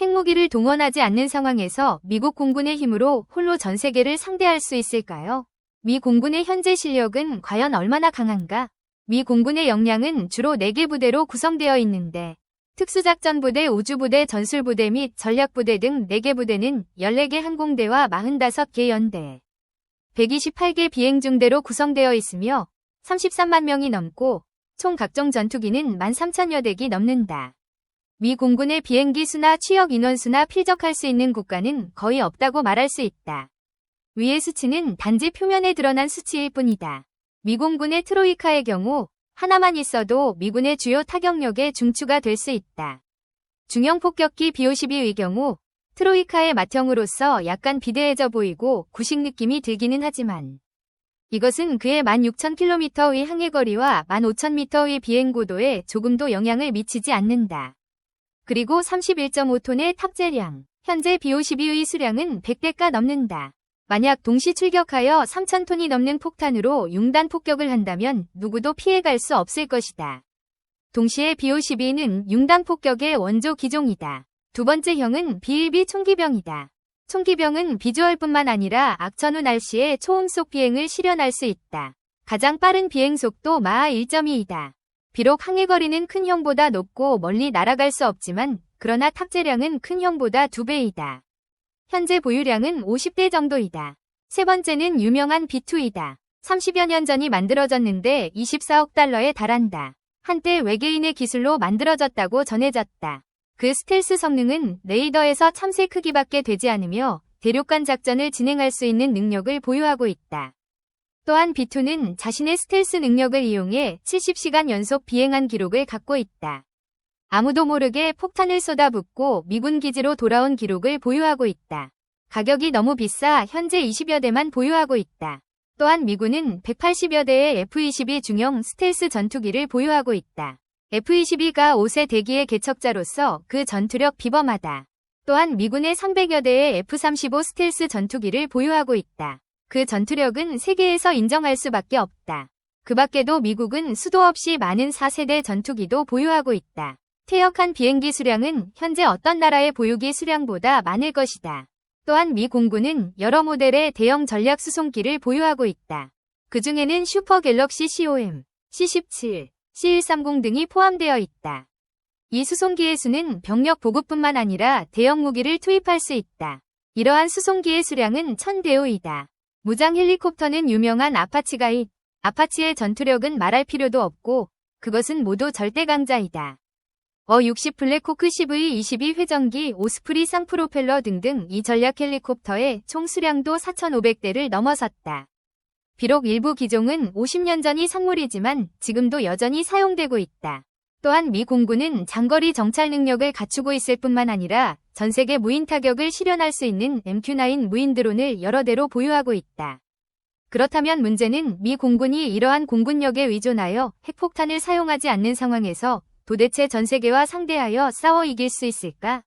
핵무기를 동원하지 않는 상황에서 미국 공군의 힘으로 홀로 전 세계를 상대할 수 있을까요? 미 공군의 현재 실력은 과연 얼마나 강한가? 미 공군의 역량은 주로 4개 부대로 구성되어 있는데 특수작전부대, 우주부대, 전술부대 및 전략부대 등 4개 부대는 14개 항공대와 45개 연대, 128개 비행중대로 구성되어 있으며 33만 명이 넘고 총 각종 전투기는 13,000여 대기 넘는다. 미 공군의 비행기 수나 취역 인원 수나 필적할 수 있는 국가는 거의 없다고 말할 수 있다. 위의 수치는 단지 표면에 드러난 수치일 뿐이다. 미 공군의 트로이카의 경우 하나만 있어도 미군의 주요 타격력의 중추가 될 수 있다. 중형 폭격기 B-52의 경우 트로이카의 맏형으로서 약간 비대해져 보이고 구식 느낌이 들기는 하지만 이것은 그의 16,000km의 항해거리와 15,000m의 비행고도에 조금도 영향을 미치지 않는다. 그리고 31.5톤의 탑재량, 현재 B-52의 수량은 100대가 넘는다. 만약 동시 출격하여 3,000톤이 넘는 폭탄으로 융단 폭격을 한다면 누구도 피해갈 수 없을 것이다. 동시에 B-52는 융단 폭격의 원조 기종이다. 두 번째 형은 B-1B 총기병이다. 총기병은 비주얼뿐만 아니라 악천 후 날씨에 초음속 비행을 실현할 수 있다. 가장 빠른 비행 속도 마하 1.2이다. 비록 항해거리는 큰 형보다 높고 멀리 날아갈 수 없지만 그러나 탑재량은 큰 형보다 2배이다. 현재 보유량은 50대 정도이다. 세 번째는 유명한 B2이다. 30여 년 전이 만들어졌는데 24억 달러에 달한다. 한때 외계인의 기술로 만들어졌다고 전해졌다. 그 스텔스 성능은 레이더에서 참새 크기밖에 되지 않으며 대륙간 작전을 진행할 수 있는 능력을 보유하고 있다. 또한 B2는 자신의 스텔스 능력을 이용해 70시간 연속 비행한 기록을 갖고 있다. 아무도 모르게 폭탄을 쏟아붓고 미군 기지로 돌아온 기록을 보유하고 있다. 가격이 너무 비싸 현재 20여 대만 보유하고 있다. 또한 미군은 180여 대의 F-22 중형 스텔스 전투기를 보유하고 있다. F-22가 5세 대기의 개척자로서 그 전투력 비범하다. 또한 미군의 300여 대의 F-35 스텔스 전투기를 보유하고 있다. 그 전투력은 세계에서 인정할 수밖에 없다. 그 밖에도 미국은 수도 없이 많은 4세대 전투기도 보유하고 있다. 퇴역한 비행기 수량은 현재 어떤 나라의 보유기 수량보다 많을 것이다. 또한 미 공군은 여러 모델의 대형 전략 수송기를 보유하고 있다. 그 중에는 슈퍼 갤럭시 COM, C-17, C-130 등이 포함되어 있다. 이 수송기의 수는 병력 보급뿐만 아니라 대형 무기를 투입할 수 있다. 이러한 수송기의 수량은 1000대호이다. 무장 헬리콥터는 유명한 아파치가 있. 아파치의 전투력은 말할 필요도 없고 그것은 모두 절대 강자이다. 어60 블랙호크 CV-22 회전기 오스프리 쌍프로펠러 등등 이 전략 헬리콥터의 총 수량도 4,500대를 넘어섰다. 비록 일부 기종은 50년 전이 상물이지만 지금도 여전히 사용되고 있다. 또한 미 공군은 장거리 정찰 능력을 갖추고 있을 뿐만 아니라 전 세계 무인 타격을 실현할 수 있는 MQ-9 무인 드론을 여러 대로 보유하고 있다. 그렇다면 문제는 미 공군이 이러한 공군력에 의존하여 핵폭탄을 사용하지 않는 상황에서 도대체 전 세계와 상대하여 싸워 이길 수 있을까?